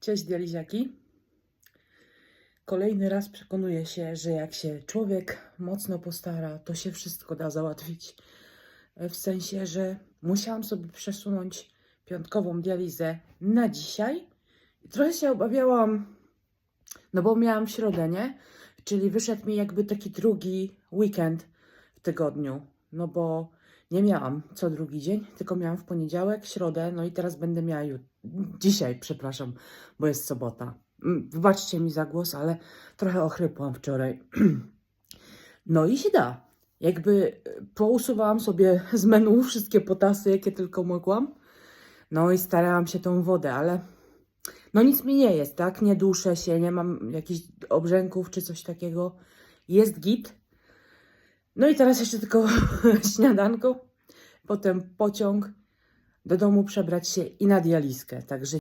Cześć dializiaki. Kolejny raz przekonuję się, że jak się człowiek mocno postara, to się wszystko da załatwić. E, W sensie, że musiałam sobie przesunąć piątkową dializę na dzisiaj. Trochę się obawiałam, no bo miałam środę, nie? Czyli wyszedł mi jakby taki drugi weekend w tygodniu. No bo nie miałam co drugi dzień, tylko miałam w poniedziałek, środę, no i teraz będę miała jut- dzisiaj, przepraszam, bo jest sobota. Mm, Wybaczcie mi za głos, ale trochę ochrypłam wczoraj. No i się da. Jakby e, pousuwałam sobie z menu wszystkie potasy, jakie tylko mogłam. No i starałam się tą wodę, ale no nic mi nie jest, tak? Nie duszę się, nie mam jakichś obrzęków czy coś takiego. Jest git. No i teraz jeszcze tylko śniadanko, potem pociąg, do domu przebrać się i na dializkę. Także